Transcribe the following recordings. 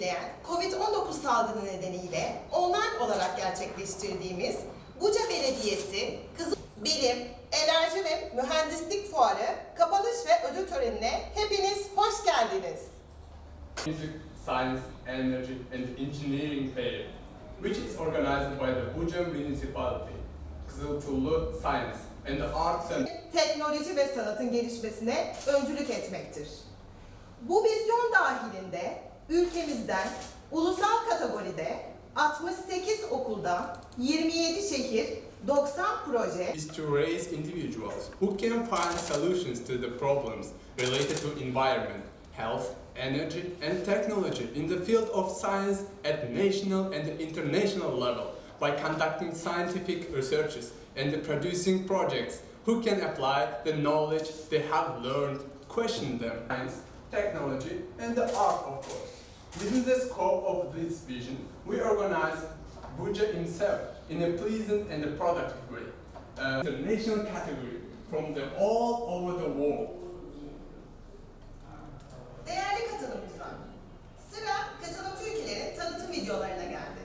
etkileyen COVID-19 salgını nedeniyle online olarak gerçekleştirdiğimiz Buca Belediyesi Kızıl Bilim, Enerji ve Mühendislik Fuarı kapanış ve ödül törenine hepiniz hoş geldiniz. Music, Science, Energy and Engineering Fair, which is organized by the Buca Municipality, Kızılçullu Science and Art Center. teknoloji ve sanatın gelişmesine öncülük etmektir. Bu vizyon dahilinde ülkemizden ulusal kategoride 68 okulda 27 şehir, 90 proje is to raise individuals who can find solutions to the problems related to environment, health, energy, and technology in the field of science at national and international level by conducting scientific researches and producing projects who can apply the knowledge they have learned, question them, science, technology, and the art, of course. Within the scope of this vision, we organize Buja himself in a pleasant and a productive way. Uh, the national category from the all over the world. Değerli katılımcılar, sıra katılımcı ülkelerin tanıtım videolarına geldi.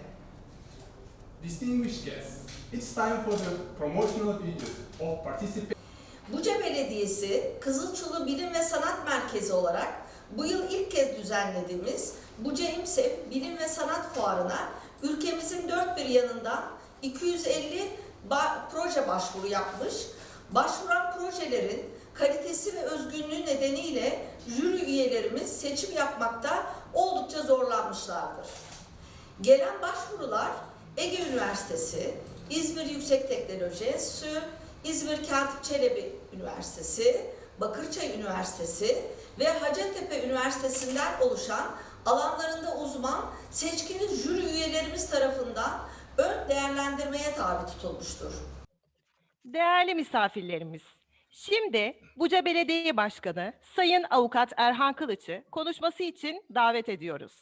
Distinguished guests, it's time for the promotional videos of participants. Buca Belediyesi Kızılçulu Bilim ve Sanat Merkezi olarak bu yıl ilk kez düzenlediğimiz Buca İMSEF Bilim ve Sanat Fuarı'na ülkemizin dört bir yanından 250 ba- proje başvuru yapmış. Başvuran projelerin kalitesi ve özgünlüğü nedeniyle jüri üyelerimiz seçim yapmakta oldukça zorlanmışlardır. Gelen başvurular Ege Üniversitesi, İzmir Yüksek Teknoloji Enstitüsü, İzmir Katip Çelebi Üniversitesi, Bakırçay Üniversitesi ve Hacettepe Üniversitesi'nden oluşan alanlarında uzman seçkinin jüri üyelerimiz tarafından ön değerlendirmeye tabi tutulmuştur. Değerli misafirlerimiz, şimdi Buca Belediye Başkanı Sayın Avukat Erhan Kılıç'ı konuşması için davet ediyoruz.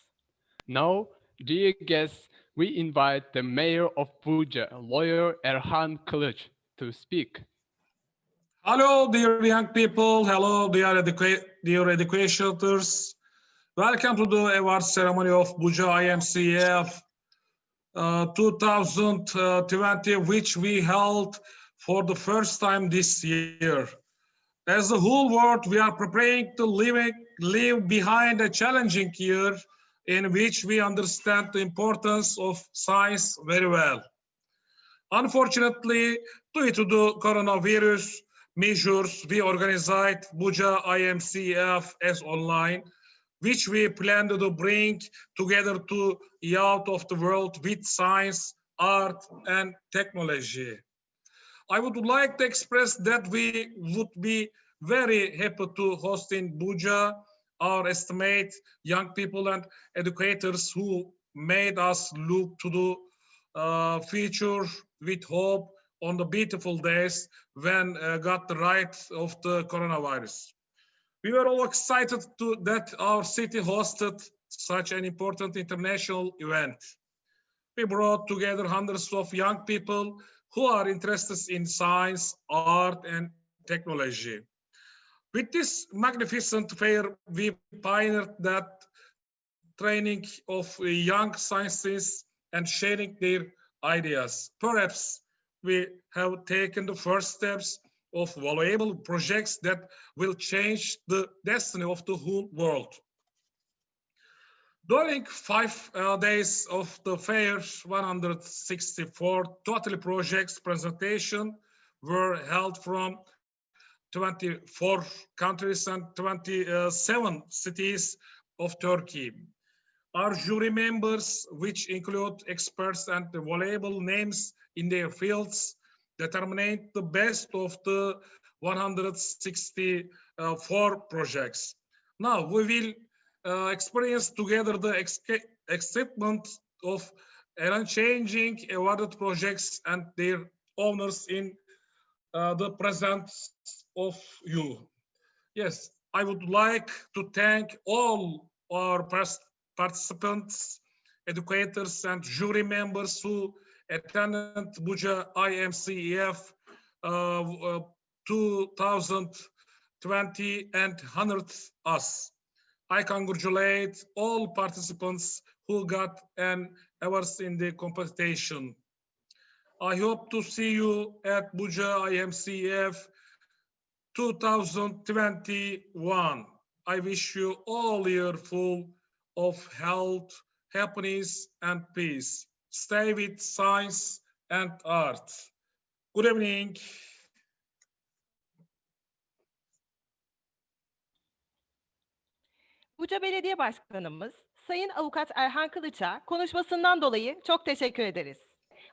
Now, dear guests, we invite the mayor of Buja, lawyer Erhan Kılıç, to speak. Hello, dear young people. Hello, dear, educa- dear educators. Welcome to the award ceremony of Buja IMCF uh, 2020, which we held for the first time this year. As the whole world, we are preparing to live, leave behind a challenging year in which we understand the importance of science very well. Unfortunately, due to the coronavirus measures, we organized Buja IMCF as online, which we plan to bring together to youth of the world with science, art, and technology. I would like to express that we would be very happy to host in Buja our estimate young people and educators who made us look to the uh, future with hope on the beautiful days when uh, got the right of the coronavirus. We were all excited to that our city hosted such an important international event. We brought together hundreds of young people who are interested in science, art, and technology. With this magnificent fair, we pioneered that training of young scientists and sharing their ideas. Perhaps we have taken the first steps of valuable projects that will change the destiny of the whole world. During five uh, days of the fair, 164 total projects presentation were held from 24 countries and 27 cities of Turkey. Our jury members, which include experts and valuable names in their fields, determined the best of the 164 projects. Now we will uh, experience together the ex- excitement of unchanging awarded projects and their owners in uh, the presence of you. Yes, I would like to thank all our participants, educators, and jury members who attended Buja IMCEF uh, uh, 2020 and honored us. I congratulate all participants who got an awards in the competition. I hope to see you at Buja IMCF 2021. I wish you all year full of health, happiness, and peace. Stay with science and art. Good evening. Buca Belediye Başkanımız Sayın Avukat Erhan Kılıç'a konuşmasından dolayı çok teşekkür ederiz.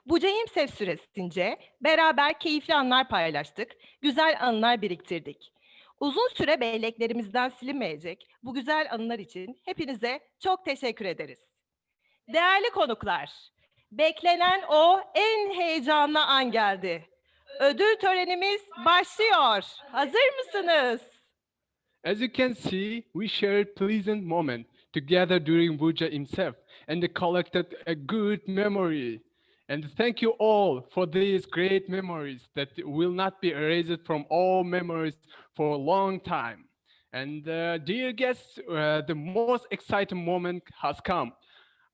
Buca İMSEF süresince beraber keyifli anlar paylaştık, güzel anılar biriktirdik. Uzun süre belleklerimizden silinmeyecek bu güzel anılar için hepinize çok teşekkür ederiz. Değerli konuklar, beklenen o en heyecanlı an geldi. Ödül törenimiz başlıyor. Hazır mısınız? As you can see, we shared pleasant moment together during Buja himself and collected a good memory. And thank you all for these great memories that will not be erased from all memories for a long time. And uh, dear guests, uh, the most exciting moment has come.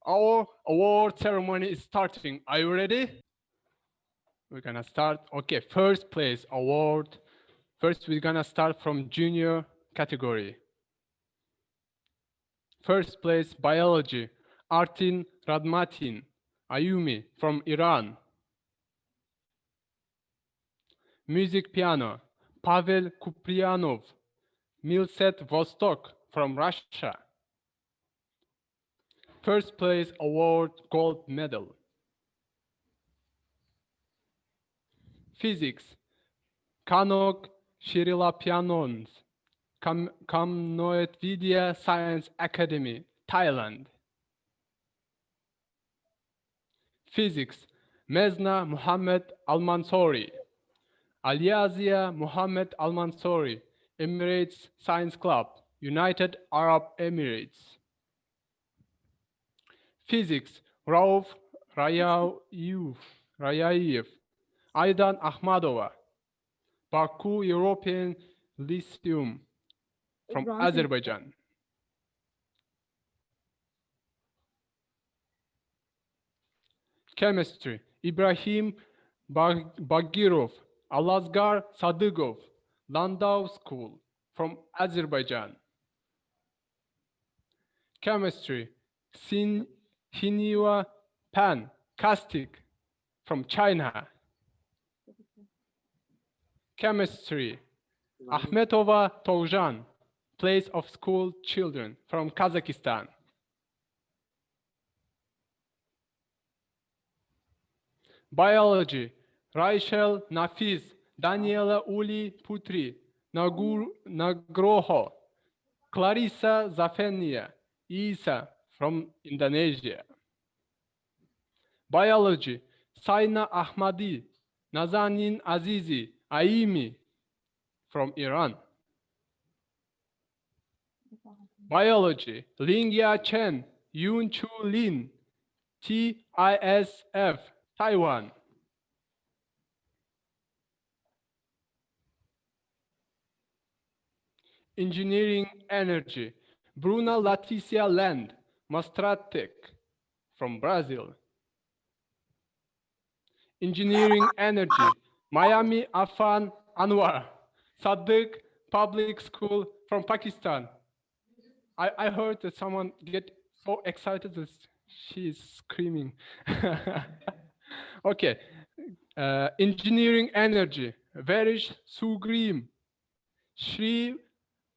Our award ceremony is starting. Are you ready? We're gonna start. Okay, first place award. First, we're gonna start from junior category. First place, biology, Artin Radmatin, Ayumi from Iran. Music piano, Pavel Kuprianov, Milset Vostok from Russia. First place award gold medal. Physics, Kanok Shirilapianons, Kam Kamnoetvidya Science Academy, Thailand. Physics, Mezna Muhammad Al-Mansori, Aliazia Muhammad Al-Mansori, Emirates Science Club, United Arab Emirates. Physics, Rauf Rayayev, Rayayev, Aydan Ahmadova, Baku European Lyceum from Azerbaijan. Chemistry, Ibrahim Bag- Bagirov, Alazgar Sadıgov, Landau School from Azerbaijan. Chemistry, Sin Hiniwa Pan, Kastik from China. Chemistry, Ahmetova Tovjan, place of school children from Kazakhstan. Biology, Rachel Nafiz, Daniela Uli Putri, Nagur, Nagroho, Clarissa Zafenia, Isa from Indonesia. Biology, Saina Ahmadi, Nazanin Azizi, Aimi from Iran. Biology, Lingya Chen, Yun Chu Lin, TISF, Taiwan. Engineering Energy, Bruna Laticia Land, Mastratec from Brazil. Engineering Energy, Miami Afan Anwar, Sadiq Public School from Pakistan. I, I heard that someone get so excited that she's screaming. okay. Uh, engineering Energy, Verish Sugrim, Shri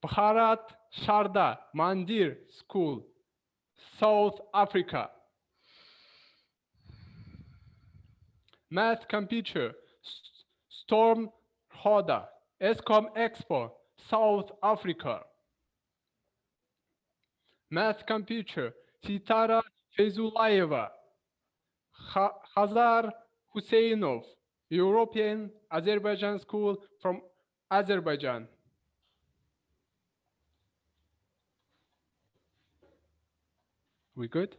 Bharat Sharda Mandir School, South Africa. Math Computer, Storm Hoda, ESCOM Expo, South Africa. Math Computer, Sitara Fezulayeva, Ha- Hazar Husseinov, European Azerbaijan School from Azerbaijan. We good?